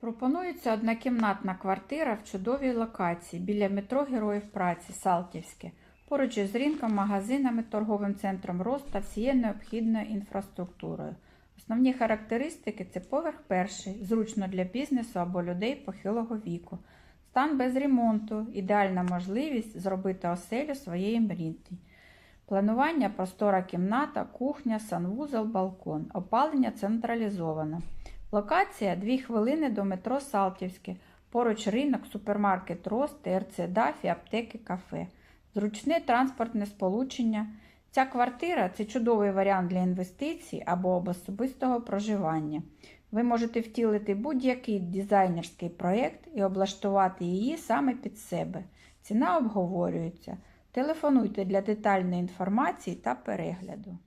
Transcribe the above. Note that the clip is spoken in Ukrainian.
Пропонується однокімнатна квартира в чудовій локації біля метро Героїв праці Салтівське, поруч із ринком, магазинами, торговим центром «Рост» та всією необхідною інфраструктурою. Основні характеристики це поверх перший, зручно для бізнесу або людей похилого віку. Стан без ремонту, ідеальна можливість зробити оселю своєї мрії. Планування простора кімната, кухня, санвузол, балкон. Опалення централізовано. Локація 2 хвилини до метро Салтівське. Поруч ринок, супермаркет Рост, ТРЦ Дафі, аптеки, кафе. Зручне транспортне сполучення. Ця квартира це чудовий варіант для інвестицій або особистого проживання. Ви можете втілити будь-який дизайнерський проєкт і облаштувати її саме під себе. Ціна обговорюється. Телефонуйте для детальної інформації та перегляду.